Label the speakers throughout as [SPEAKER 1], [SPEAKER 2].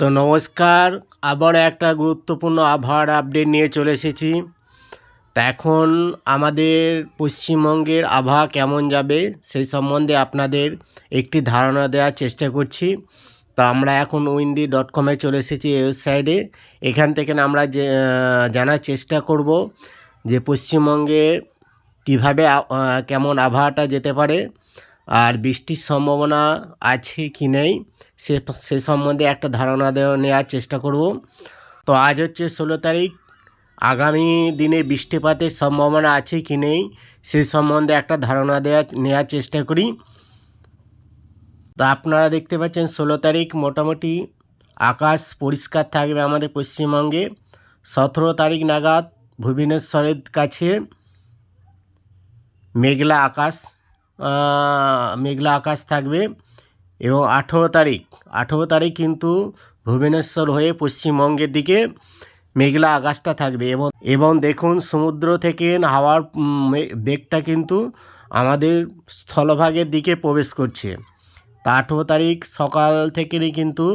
[SPEAKER 1] তো নমস্কার আবার একটা গুরুত্বপূর্ণ আবহাওয়ার আপডেট নিয়ে চলে এসেছি। তা এখন আমাদের পশ্চিমবঙ্গের আবহাওয়া কেমন যাবে সেই সম্বন্ধে আপনাদের একটি ধারণা দেওয়ার চেষ্টা করছি। তো আমরা এখন উইন্ডি ডট কমে চলে এসেছি ওয়েবসাইটে এখান থেকে আমরা যে জানার চেষ্টা করব যে পশ্চিমবঙ্গে কীভাবে কেমন আবহাওয়াটা যেতে পারে। আর বৃষ্টির সম্ভাবনা আছে কি নেই, সে সে সম্বন্ধে একটা ধারণা দেওয়া, নেওয়ার চেষ্টা করব। তো আজ হচ্ছে ষোলো তারিখ। আগামী দিনে বৃষ্টিপাতের সম্ভাবনা আছে কি নেই, সে সম্বন্ধে একটা ধারণা দেওয়া, নেওয়ার চেষ্টা করি। তো আপনারা দেখতে পাচ্ছেন ষোলো তারিখ মোটামুটি আকাশ পরিষ্কার থাকবে আমাদের পশ্চিমবঙ্গে। সতেরো তারিখ নাগাদ ভুবনেশ্বরের কাছে মেঘলা আকাশ। মেঘলা আকাশ থাকবে এবং আঠেরো তারিখ আঠেরো তারিখ কিন্তু ভুবনেশ্বর হয়ে পশ্চিমবঙ্গের দিকে মেঘলা আকাশটা থাকবে এবং এবং দেখুন সমুদ্র থেকে হাওয়ার বেগটা কিন্তু আমাদের স্থলভাগের দিকে প্রবেশ করছে। তা আঠেরো তারিখ সকাল থেকেই কিন্তু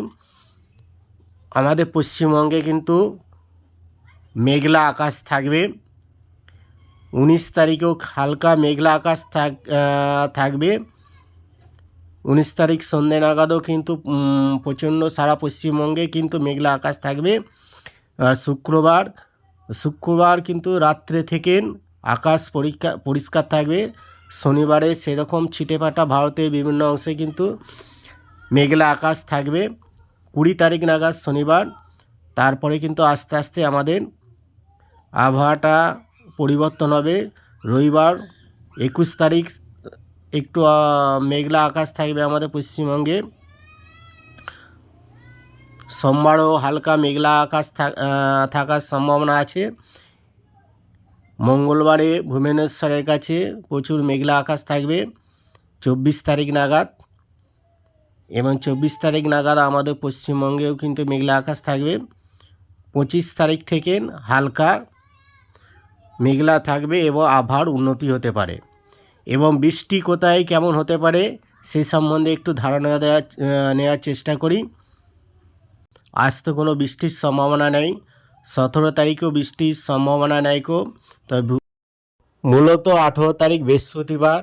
[SPEAKER 1] আমাদের পশ্চিমবঙ্গে কিন্তু মেঘলা আকাশ থাকবে। উনিশ তারিখেও হালকা মেঘলা আকাশ থাক থাকবে। উনিশ তারিখ সন্ধ্যে নাগাদও কিন্তু প্রচণ্ড সারা পশ্চিমবঙ্গে কিন্তু মেঘলা আকাশ থাকবে। শুক্রবার শুক্রবার কিন্তু রাত্রে থেকে আকাশ পরিষ্কার পরিষ্কার থাকবে। শনিবারে সেরকম ছিটেফাটা ভারতের বিভিন্ন অংশে কিন্তু মেঘলা আকাশ থাকবে। কুড়ি তারিখ নাগাদ শনিবার, তারপরে কিন্তু আস্তে আস্তে আমাদের আবহাওয়াটা পরিবর্তন হবে। রবিবার একুশ তারিখ, একটু মেঘলা আকাশ থাকবে আমাদের পশ্চিমবঙ্গে। সোমবারও হালকা মেঘলা আকাশ থাক- থাকার সম্ভাবনা আছে। মঙ্গলবারে ভুবনেশ্বরের কাছে প্রচুর মেঘলা আকাশ থাকবে। চব্বিশ তারিখ নাগাদ এবং চব্বিশ তারিখ নাগাদ আমাদের পশ্চিমবঙ্গেও কিন্তু মেঘলা আকাশ থাকবে। পঁচিশ তারিখ থেকে হালকা মেঘলা থাকবে এবং আবহাওয়ার উন্নতি হতে পারে। এবং বৃষ্টি কোথায় কেমন হতে পারে সে সম্বন্ধে একটু ধারণা দেওয়ার আহ, নেওয়ার চেষ্টা করি। আজ তো কোনো বৃষ্টির সম্ভাবনা নেই। সতেরো তারিখেও বৃষ্টির সম্ভাবনা নেই কো তবে মূলত আঠেরো তারিখ বৃহস্পতিবার।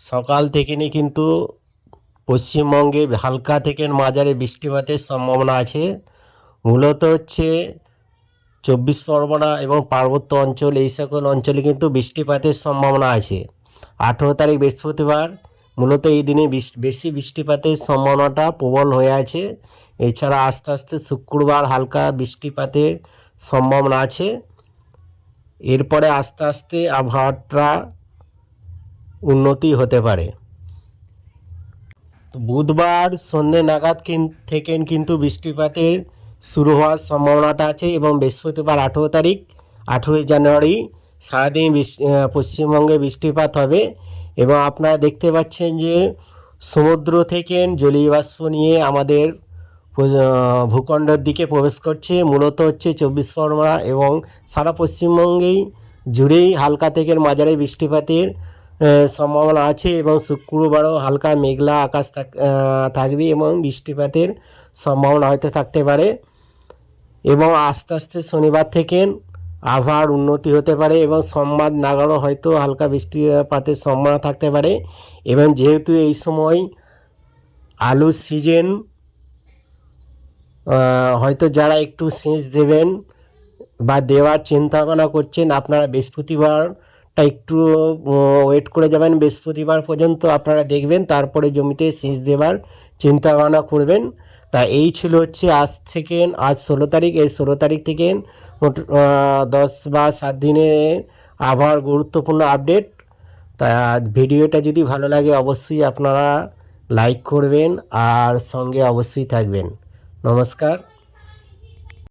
[SPEAKER 1] সকাল থেকে নিয়ে কিন্তু পশ্চিমবঙ্গে হালকা থেকে মাঝারি বৃষ্টিপাতের সম্ভাবনা আছে। মূলত হচ্ছে চব্বিশ পরগনা এবং পার্বত্য অঞ্চল, এই সকল অঞ্চলে কিন্তু বৃষ্টিপাতের সম্ভাবনা আছে। আঠেরো তারিখ বৃহস্পতিবার, মূলত এই দিনে বেশি বৃষ্টিপাতের সম্ভাবনাটা প্রবল হয়ে আছে। এছাড়া আস্তে আস্তে শুক্রবার হালকা বৃষ্টিপাতের সম্ভাবনা আছে। এরপরে আস্তে আস্তে আবহাওয়াটা উন্নতি হতে পারে। বুধবার সন্ধ্যে নাগাদ থেকে কিন্তু বৃষ্টিপাতের শুরু হওয়ার সম্ভাবনাটা আছে এবং বৃহস্পতিবার আঠেরো তারিখ, আঠেরোই জানুয়ারি সারাদিন পশ্চিমবঙ্গে বৃষ্টিপাত হবে এবং আপনারা দেখতে পাচ্ছেন যে সমুদ্র থেকে জলীয় বাষ্প নিয়ে আমাদের ভূখণ্ডের দিকে প্রবেশ করছে। মূলত হচ্ছে চব্বিশ পরগনা এবং সারা পশ্চিমবঙ্গেই জুড়েই হালকা থেকে মাঝারি বৃষ্টিপাতের সম্ভাবনা আছে এবং শুক্রবারও হালকা মেঘলা আকাশ থাকবে এবং বৃষ্টিপাতের সম্ভাবনা হয়তো থাকতে পারে। এবং আস্তে আস্তে শনিবার থেকে আবহাওয়ার উন্নতি হতে পারে এবং সোমবার নাগাড়ও হয়তো হালকা বৃষ্টিপাতের সম্ভাবনা থাকতে পারে। এবং যেহেতু এই সময় আলুর সিজন হয়তো যারা একটু সেচ দেবেন বা দেওয়ার চিন্তা ভাবনা করছেন, আপনারা বৃহস্পতিবারটা একটু ওয়েট করে যাবেন। বৃহস্পতিবার পর্যন্ত আপনারা দেখবেন, তারপরে জমিতে সেচ দেওয়ার চিন্তা ভাবনা করবেন। তা এই ছিল হচ্ছে আজ থেকে, আজ ষোলো তারিখ, এই ষোলো তারিখ থেকে মোট দশ বা সাত দিনের আবহাওয়ার গুরুত্বপূর্ণ আপডেট। তা ভিডিওটা যদি ভালো লাগে অবশ্যই আপনারা লাইক করবেন আর সঙ্গে অবশ্যই থাকবেন। নমস্কার।